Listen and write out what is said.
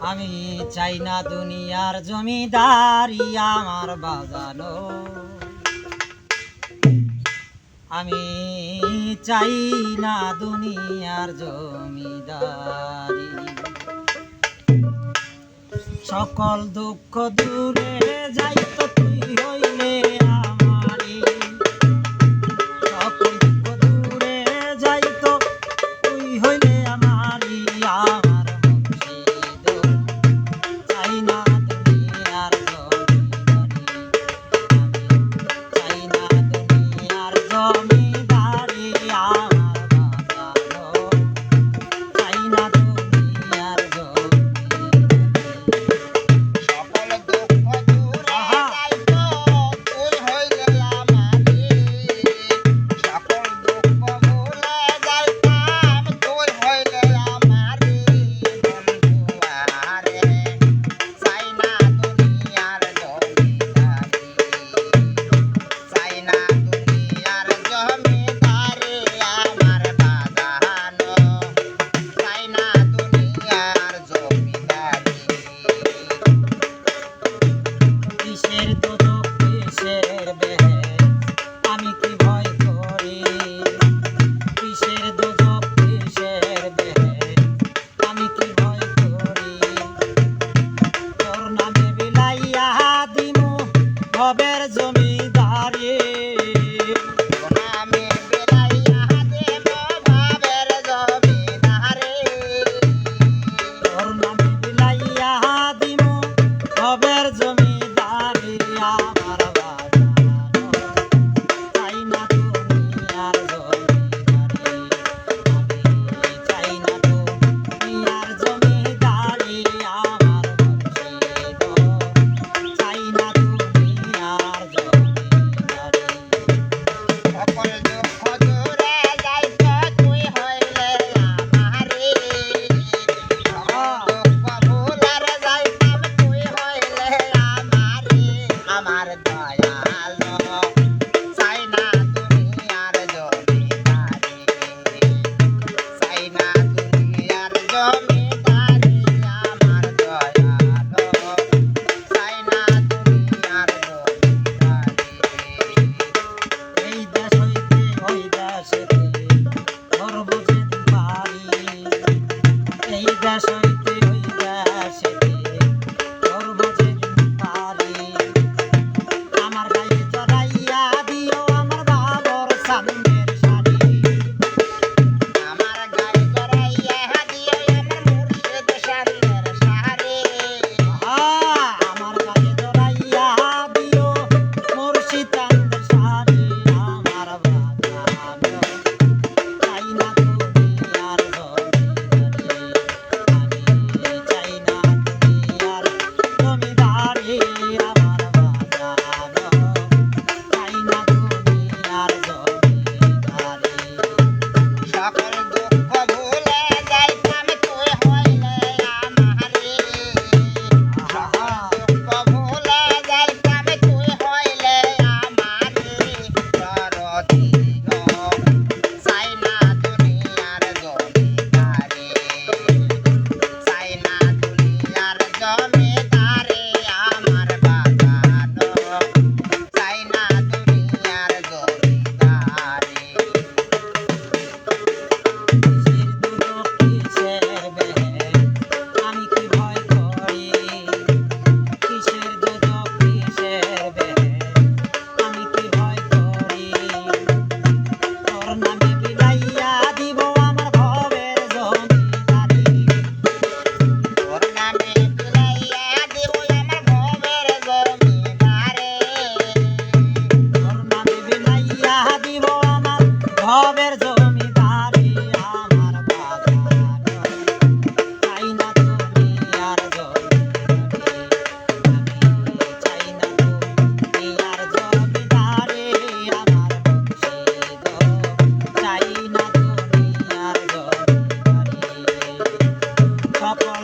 আমি চাই না দুনিয়ার জমিদারি আমার বাজানো। আমি চাই না দুনিয়ার জমিদারি। সকল দুঃখ দূরে যাইতো আমার গায়ে চড়াইয়া দিও আমার বাবর সামনে সবের জমিদারি আমার চাই না তুমি আর চাই না তুমি আর জমিদারি? আমার চাই না তুমি আর সকল